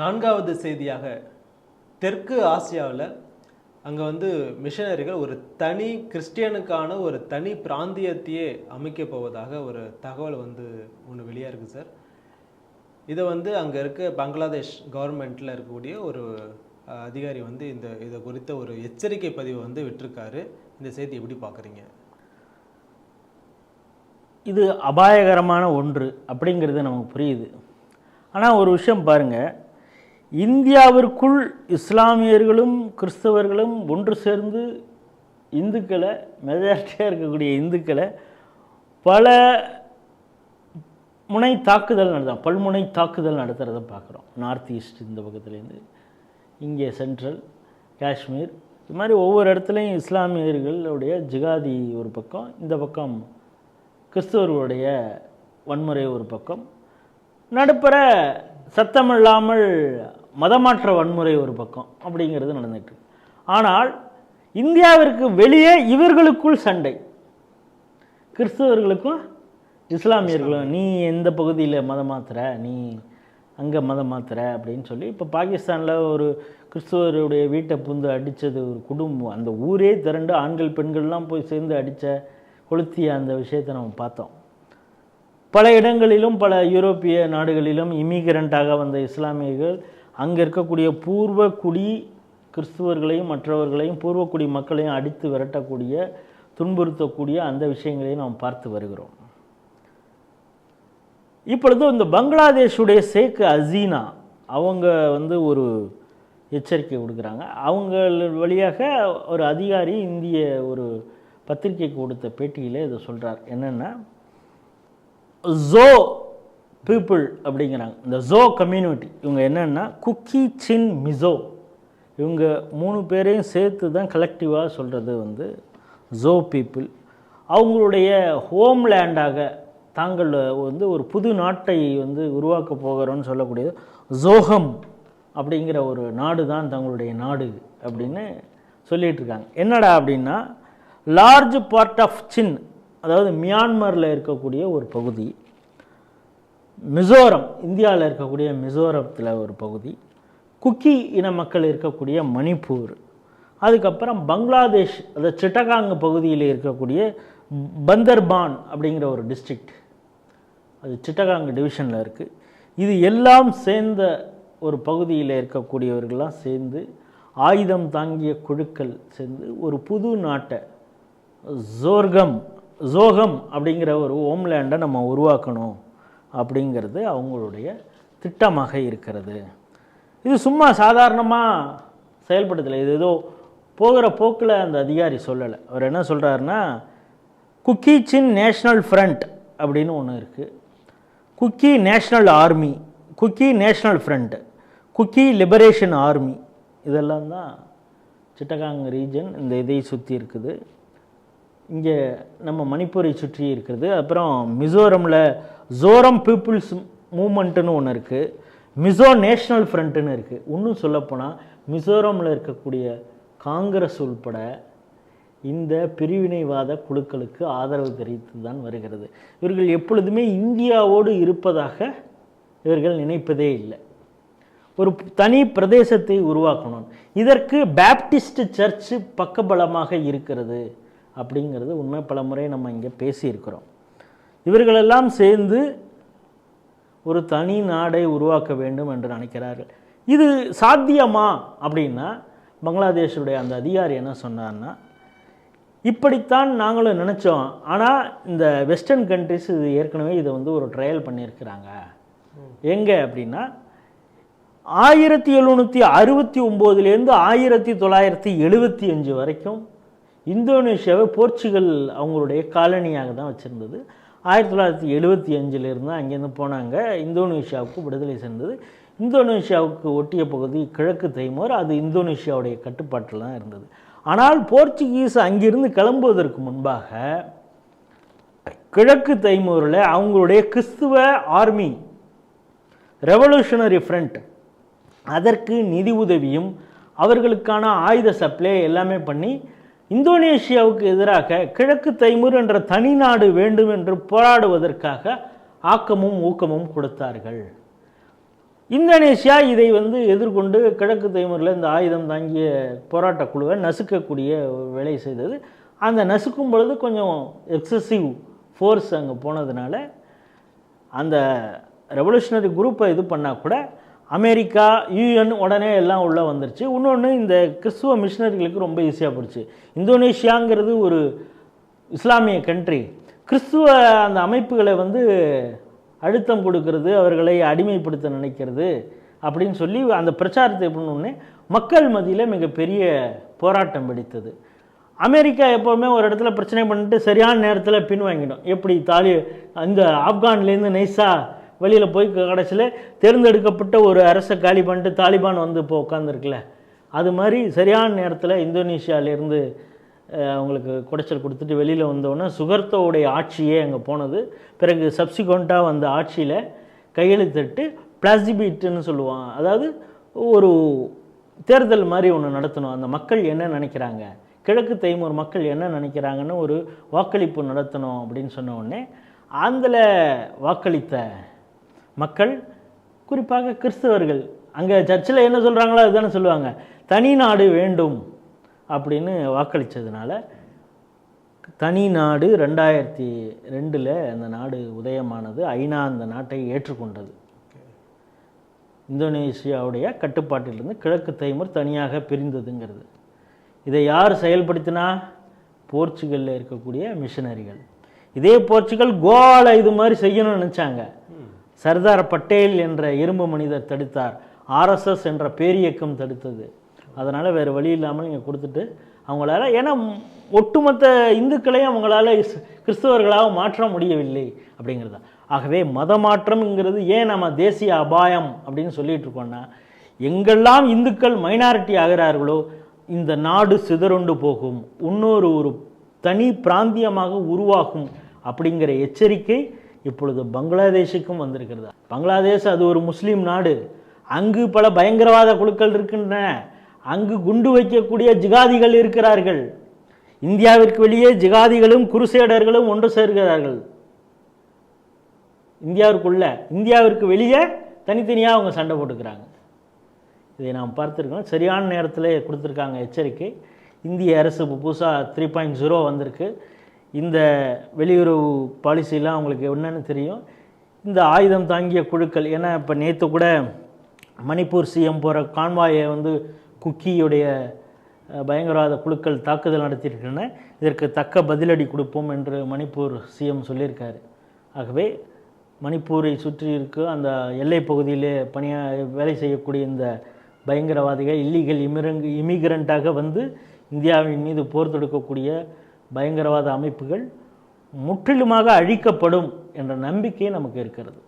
நான்காவது செய்தியாக தெற்கு ஆசியாவில் அங்கே வந்து மிஷனரிகள் ஒரு தனி கிறிஸ்டியனுக்கான ஒரு தனி பிராந்தியத்தையே அமைக்க போவதாக ஒரு தகவல் வந்து ஒன்று வெளியாக இருக்குது சார். இதை வந்து அங்கே இருக்க பங்களாதேஷ் கவர்மெண்ட்டில் இருக்கக்கூடிய ஒரு அதிகாரி வந்து இந்த இதை குறித்த ஒரு எச்சரிக்கை பதிவை வந்து விட்டிருக்காரு. இந்த செய்தி எப்படி பார்க்குறீங்க இது அபாயகரமான ஒன்று அப்படிங்கிறது நமக்கு புரியுது. ஆனால் ஒரு விஷயம் பாருங்கள் இந்தியாவிற்குள் இஸ்லாமியர்களும் கிறிஸ்தவர்களும் ஒன்று சேர்ந்து இந்துக்களை மெஜாரிட்டியாக இருக்கக்கூடிய இந்துக்களை பல முனை தாக்குதல் நடத்தான் பல்முனை தாக்குதல் நடத்துகிறத பார்க்குறோம். நார்த் ஈஸ்ட் இந்த பக்கத்துலேருந்து இங்கே சென்ட்ரல் காஷ்மீர் இது மாதிரி ஒவ்வொரு இடத்துலையும் இஸ்லாமியர்களுடைய ஜிகாதி ஒரு பக்கம் இந்த பக்கம் கிறிஸ்தவர்களுடைய வன்முறை ஒரு பக்கம். நடுப்புற சத்தமில்லாமல் மதமாற்ற வன்முறை ஒரு பக்கம் அப்படிங்கிறது நடந்துட்டு ஆனால் இந்தியாவிற்கு வெளியே இவர்களுக்குள் சண்டை. கிறிஸ்தவர்களுக்கும் இஸ்லாமியர்களும் நீ எந்த பகுதியில் மதம் மாத்துற? நீ அங்கே மதம் மாத்துற? அப்படின்னு சொல்லி இப்போ பாகிஸ்தானில் ஒரு கிறிஸ்துவருடைய வீட்டை புந்து அடித்தது ஒரு குடும்பம். அந்த ஊரே திரண்டு ஆண்கள் பெண்கள்லாம் போய் சேர்ந்து அடித்த கொளுத்திய அந்த விஷயத்தை நம்ம பார்த்தோம். பல இடங்களிலும் பல யூரோப்பிய நாடுகளிலும் இமிகிரண்ட்டாக வந்த இஸ்லாமியர்கள் அங்கே இருக்கக்கூடிய பூர்வ குடி கிறிஸ்துவர்களையும் மற்றவர்களையும் பூர்வக்குடி மக்களையும் அடித்து விரட்டக்கூடிய துன்புறுத்தக்கூடிய அந்த விஷயங்களையும் நாம் பார்த்து வருகிறோம். இப்பொழுது இந்த பங்களாதேஷுடைய ஷேக் அசீனா அவங்க வந்து ஒரு எச்சரிக்கை கொடுக்குறாங்க அவங்க வழியாக ஒரு அதிகாரி இந்திய ஒரு பத்திரிகை கொடுத்த பேட்டியில் இதை சொல்கிறார் என்னென்னா ஜோ பீப்புள் அப்படிங்கிறாங்க. இந்த ஜோ கம்யூனிட்டி இவங்க என்னென்னா குக்கி சின் மிசோ இவங்க மூணு பேரையும் சேர்த்து தான் கலெக்டிவாக சொல்கிறது வந்து ஜோ பீப்புள் அவங்களுடைய ஹோம்லேண்டாக தாங்கள் வந்து ஒரு புது நாட்டை வந்து உருவாக்க போகிறோன்னு சொல்லக்கூடியது ஜோகம் அப்படிங்கிற ஒரு நாடு தான் தங்களுடைய நாடு அப்படின்னு சொல்லிகிட்டு இருக்காங்க. என்னடா அப்படின்னா லார்ஜ் பார்ட் ஆஃப் சின் அதாவது மியான்மரில் இருக்கக்கூடிய ஒரு பகுதி மிசோரம் இந்தியாவில் இருக்கக்கூடிய மிசோரத்தில் ஒரு பகுதி குக்கி இன மக்கள் இருக்கக்கூடிய மணிப்பூர் அதுக்கப்புறம் பங்களாதேஷ் அதாவது சிட்டகாங் பகுதியில் இருக்கக்கூடிய பந்தர்பான் அப்படிங்கிற ஒரு டிஸ்ட்ரிக்ட் அது சிட்டகாங் டிவிஷனில் இருக்குது இது எல்லாம் சேர்ந்த ஒரு பகுதியில் இருக்கக்கூடியவர்கள்லாம் சேர்ந்து ஆயுதம் தாங்கிய குழுக்கள் சேர்ந்து ஒரு புது நாட்டை ஜோர்கம் ஜோகம் அப்படிங்கிற ஒரு ஹோம்லேண்டை நம்ம உருவாக்கணும். அப்படிங்கிறது அவங்களுடைய திட்டமாக இருக்கிறது. இது சும்மா சாதாரணமாக செயல்படுத்தலை. இது ஏதோ போகிற போக்கில் அந்த அதிகாரி சொல்லலை. அவர் என்ன சொல்கிறாருன்னா குக்கீச்சின் சின் நேஷ்னல் ஃப்ரண்ட் அப்படின்னு ஒன்று இருக்குது Kuki national army Kuki national front Kuki liberation army இதெல்லாம் தான் சிட்டகாங் ரீஜன் இந்த இதை சுற்றி இருக்குது. இங்கே நம்ம மணிப்பூரை சுற்றி இருக்கிறது. அப்புறம் மிசோரமில் ஜோரம் பீப்புள்ஸ் மூமெண்ட்டுன்னு ஒன்று இருக்குது மிசோ நேஷ்னல் ஃப்ரண்ட்டுன்னு இருக்குது இன்னும் சொல்லப்போனால் மிசோரமில் இருக்கக்கூடிய காங்கிரஸ் உள்பட இந்த பிரிவினைவாத குழுக்களுக்கு ஆதரவு தெரிவித்து தான் வருகிறது. இவர்கள் எப்பொழுதுமே இந்தியாவோடு இருப்பதாக இவர்கள் நினைப்பதே இல்லை. ஒரு தனி பிரதேசத்தை உருவாக்கணும். இதற்கு பேப்டிஸ்ட் சர்ச்சு பக்கபலமாக இருக்கிறது. அப்படிங்கிறது உண்மை பல முறை நம்ம இங்கே பேசியிருக்கிறோம். இவர்களெல்லாம் சேர்ந்து ஒரு தனி நாடை உருவாக்க வேண்டும் என்று நினைக்கிறார்கள். இது சாத்தியமா அப்படின்னா பங்களாதேஷுடைய அந்த அதிகாரி என்ன சொன்னார்னா இப்படித்தான் நாங்களும் நினச்சோம். ஆனால் இந்த வெஸ்டர்ன் கண்ட்ரிஸ் இது ஏற்கனவே இதை வந்து ஒரு ட்ரையல் பண்ணியிருக்கிறாங்க. எங்கே? அப்படின்னா ஆயிரத்தி எழுநூற்றி அறுபத்தி ஒம்போதுலேருந்து ஆயிரத்தி தொள்ளாயிரத்தி எழுபத்தி அஞ்சு வரைக்கும் இந்தோனேஷியாவை போர்ச்சுகல் அவங்களுடைய காலனியாக தான் வச்சுருந்தது. ஆயிரத்தி தொள்ளாயிரத்தி எழுபத்தி அஞ்சிலிருந்து அங்கேருந்து போனாங்க. இந்தோனேஷியாவுக்கு விடுதலை சேர்ந்தது இந்தோனேஷியாவுக்கு ஒட்டிய பகுதி கிழக்கு தைமோர் அது இந்தோனேஷியாவுடைய கட்டுப்பாட்டில் தான் இருந்தது. ஆனால் போர்ச்சுகீஸ் அங்கிருந்து கிளம்புவதற்கு முன்பாக கிழக்கு தைமூரில் அவங்களுடைய கிறிஸ்துவ ஆர்மி ரெவல்யூஷனரி ஃப்ரண்ட் அதற்கு நிதி உதவியும் அவர்களுக்கான ஆயுத சப்ளை எல்லாமே பண்ணி இந்தோனேஷியாவுக்கு எதிராக கிழக்கு தைமூர் என்ற தனி நாடு வேண்டும் என்று போராடுவதற்காக ஆக்கமும் ஊக்கமும் கொடுத்தார்கள். இந்தோனேஷியா இதை வந்து எதிர்கொண்டு கிழக்கு தைமூரில் இந்த ஆயுதம் தாங்கிய போராட்டக் குழுவை நசுக்கக்கூடிய வேலை வேலையை செய்தது. அந்த நசுக்கும் பொழுது கொஞ்சம் எக்ஸசிவ் ஃபோர்ஸ் அங்கே போனதுனால அந்த ரெவல்யூஷனரி குரூப்பை இது பண்ணால் கூட அமெரிக்கா யூஎன் உடனே எல்லாம் உள்ளே வந்துருச்சு. இன்னொன்று இந்த கிறிஸ்துவ மிஷினரிகளுக்கு ரொம்ப ஈஸியாக போச்சு இந்தோனேஷியாங்கிறது ஒரு இஸ்லாமிய கண்ட்ரி கிறிஸ்துவ அந்த அமைப்புகளை வந்து அழுத்தம் கொடுக்கறது அவர்களை அடிமைப்படுத்த நினைக்கிறது அப்படின்னு சொல்லி அந்த பிரச்சாரத்தை பண்ணோடனே மக்கள் மத்தியில் மிகப்பெரிய போராட்டம் வெடித்தது. அமெரிக்கா எப்போவுமே ஒரு இடத்துல பிரச்சனை பண்ணிட்டு சரியான நேரத்தில் பின்வாங்கிடும். எப்படி தாலி அந்த ஆப்கான்லேருந்து நைஸாக வெளியில் போய் கடைசியில் தேர்ந்தெடுக்கப்பட்ட ஒரு அரசை காலி பண்ணிட்டு தாலிபான் வந்து இப்போ உட்காந்துருக்குல அது மாதிரி சரியான நேரத்தில் இந்தோனேஷியாவிலேருந்து அவங்களுக்கு குடைச்சல் கொடுத்துட்டு வெளியில் வந்தோடனே சுகர்த்தோடைய ஆட்சியே அங்கே போனது. பிறகு சப்சிக்வெண்ட்டாக வந்த ஆட்சியில் கையெழுத்திட்டு பிளாஸ்டிபீட்டுன்னு சொல்லுவான் அதாவது ஒரு தேர்தல் மாதிரி ஒன்று நடத்தணும். அந்த மக்கள் என்ன நினைக்கிறாங்க? கிழக்கு தைமூர் மக்கள் என்ன நினைக்கிறாங்கன்னு ஒரு வாக்களிப்பு நடத்தணும் அப்படின்னு சொன்ன உடனே அதில் வாக்களித்த மக்கள் குறிப்பாக கிறிஸ்தவர்கள் அங்கே சர்ச்சில் என்ன சொல்கிறாங்களோ அதுதானே சொல்லுவாங்க. தனி நாடு வேண்டும் அப்படின்னு வாக்களித்ததுனால தனி நாடு ரெண்டாயிரத்தி ரெண்டில் அந்த நாடு உதயமானது ஐநா அந்த நாட்டை ஏற்றுக்கொண்டது. இந்தோனேசியாவுடைய கட்டுப்பாட்டிலிருந்து கிழக்கு தைமூர் தனியாக பிரிந்ததுங்கிறது. இதை யார் செயல்படுத்தினா? போர்ச்சுகலில் இருக்கக்கூடிய மிஷனரிகள். இதே போர்ச்சுகல் கோவாவில் இது மாதிரி செய்யணும்னு நினச்சாங்க. சர்தார் பட்டேல் என்ற இரும்பு மனிதர் தடுத்தார். ஆர்எஸ்எஸ் என்ற பேரியக்கம் தடுத்தது. அதனால் வேறு வழி இல்லாமல் நீங்கள் கொடுத்துட்டு அவங்களால ஏன்னா ஒட்டுமொத்த இந்துக்களையும் அவங்களால கிறிஸ்தவர்களாக மாற்ற முடியவில்லை அப்படிங்கிறது. ஆகவே மத மாற்றம்ங்கிறது ஏன் நம்ம தேசிய அபாயம் அப்படின்னு சொல்லிட்டு இருக்கோம்னா எங்கெல்லாம் இந்துக்கள் மைனாரிட்டி ஆகிறார்களோ இந்த நாடு சிதறுண்டு போகும். இன்னொரு ஒரு தனி பிராந்தியமாக உருவாகும் அப்படிங்கிற எச்சரிக்கை இப்பொழுது பங்களாதேஷுக்கும் வந்திருக்கிறது? பங்களாதேஷ் அது ஒரு முஸ்லீம் நாடு. அங்கு பல பயங்கரவாத குழுக்கள் இருக்கின்றன. அங்கு குண்டு வைக்கக்கூடிய ஜிகாதிகள் இருக்கிறார்கள். இந்தியாவிற்கு வெளியே ஜிகாதிகளும் குருசேடர்களும் ஒன்று சேர்கிறார்கள். இந்தியாவிற்குள்ள இந்தியாவிற்கு வெளியே தனித்தனியாக அவங்க சண்டை போட்டுக்கிறாங்க. இதை நாம் பார்த்துருக்கோம். சரியான நேரத்தில் கொடுத்துருக்காங்க எச்சரிக்கை. இந்திய அரசு இப்போ புதுசாக த்ரீ பாயிண்ட் ஜீரோ வந்திருக்கு. இந்த வெளியுறவு பாலிசிலாம் அவங்களுக்கு என்னென்னு தெரியும். இந்த ஆயுதம் தாங்கிய குழுக்கள் ஏன்னா இப்போ நேற்று கூட மணிப்பூர் சிஎம் போகிற கான்வாயை வந்து குக்கியுடைய பயங்கரவாத குழுக்கள் தாக்குதல் நடத்தியிருக்கின்றன. இதற்கு தக்க பதிலடி கொடுப்போம் என்று மணிப்பூர் சிஎம் சொல்லியிருக்காரு. ஆகவே மணிப்பூரை சுற்றி இருக்க அந்த எல்லை பகுதியிலே பணியா வேலை செய்யக்கூடிய இந்த பயங்கரவாதிகள் இல்லீகல் இமிரங்கு இமிகிரண்ட்டாக வந்து இந்தியாவின் மீது போர் தொடுக்கக்கூடிய பயங்கரவாத அமைப்புகள் முற்றிலுமாக அழிக்கப்படும் என்ற நம்பிக்கை நமக்கு இருக்கிறது.